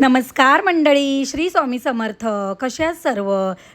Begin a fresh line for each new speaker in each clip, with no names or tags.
नमस्कार मंडळी श्री स्वामी समर्थ. कशा आहात सर्व?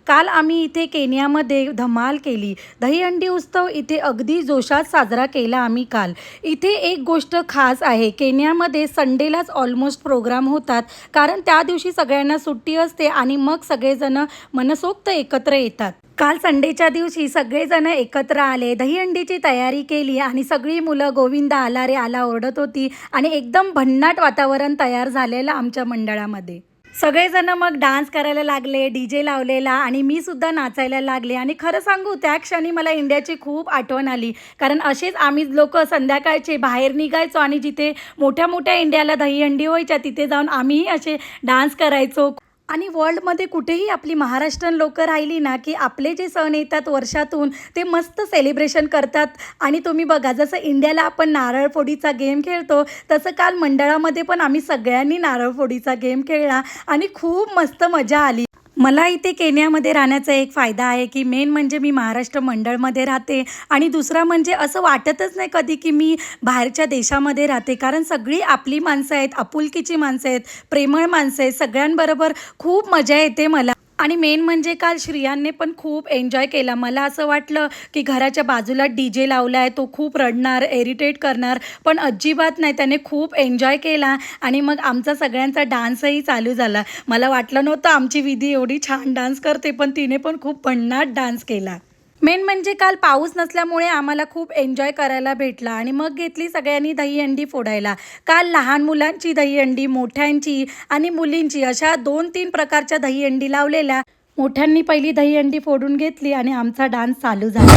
काल आम्ही इथे केनियामध्ये धमाल केली. दहीहंडी उत्सव इथे अगदी जोशात साजरा केला आम्ही काल. इथे एक गोष्ट खास आहे केनियामध्ये संडेलाच ऑलमोस्ट प्रोग्राम होतात. कारण त्या दिवशी सगळ्यांना सुट्टी असते आणि मग सगळेजण मनसोक्त एकत्र येतात. काल संडेच्या दिवशी सगळेजण एकत्र आले दहीहंडीची तयारी केली आणि सगळी मुलं गोविंदा आला रे आला ओरडत होती आणि एकदम भन्नाट वातावरण तयार झालेलं आमच्या मंडळामध्ये. सगळेजण मग डान्स करायला लागले डी जे लावलेला आणि मी सुद्धा नाचायला लागले आणि खरं सांगू त्या क्षणी मला इंडियाची खूप आठवण आली. कारण असेच आम्ही लोक संध्याकाळचे बाहेर निघायचो आणि जिथे मोठ्या मोठ्या इंडियाला दहीहंडी व्हायच्या तिथे जाऊन आम्हीही असे डान्स करायचो. आणि वर्ल्डमध्ये कुठेही आपली महाराष्ट्रीयन लोक राहिली ना की आपले जे सण येतात वर्षातून ते मस्त सेलिब्रेशन करतात. आणि तुम्ही बघा जसं इंडियाला आपण नारळफोडीचा गेम खेळतो तसं काल मंडळामध्ये पण आम्ही सगळ्यांनी नारळफोडीचा गेम खेळला आणि खूप मस्त मजा आली. मला इथे केन्यामध्ये राहण्याचा एक फायदा आहे की मेन म्हणजे मी महाराष्ट्र मंडळमध्ये राहते आणि दुसरा म्हणजे असं वाटतच नाही कधी की मी बाहेरच्या देशामध्ये राहते. कारण सगळी आपली माणसं आहेत आपुलकीची माणसं आहेत प्रेमळ माणसं आहेत सगळ्यांबरोबर खूप मजा येते मला. आणि मेन म्हणजे काल श्रियांने पण खूप एन्जॉय केला. मला असं वाटलं की घराच्या बाजूला डी जे लावला आहे तो खूप रडणार एरिटेट करणार पण अजिबात नाही. त्याने खूप एन्जॉय केला आणि मग आमचा सगळ्यांचा डान्सही चालू झाला. मला वाटलं नव्हतं आमची विधी एवढी छान डान्स करते पण तिने पण खूप भन्नाट डान्स केला. मेन म्हणजे काल पाऊस नसल्यामुळे आम्हाला खूप एन्जॉय करायला भेटला आणि मग घेतली सगळ्यांनी दहीहंडी फोडायला. काल लहान मुलांची दहीहंडी मोठ्यांची आणि मुलींची अशा दोन तीन प्रकारच्या दहीहंडी लावलेल्या. मोठ्यांनी पहिली दहीहंडी फोडून घेतली आणि आमचा डान्स चालू झाला.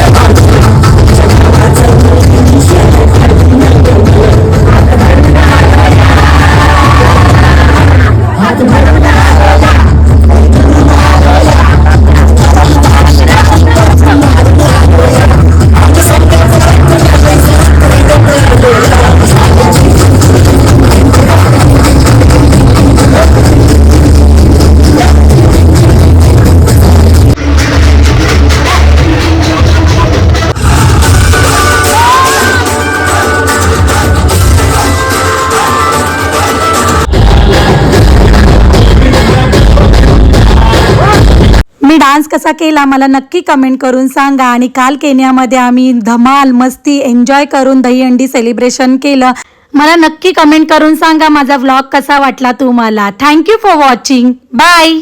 डान्स कसा केला मला नक्की कमेंट करून सांगा. आणि काल केनियामध्ये आम्ही धमाल मस्ती एन्जॉय करून दहीहंडी सेलिब्रेशन केलं. मला नक्की कमेंट करून सांगा माझा व्लॉग कसा वाटला तुम्हाला. Thank you for watching bye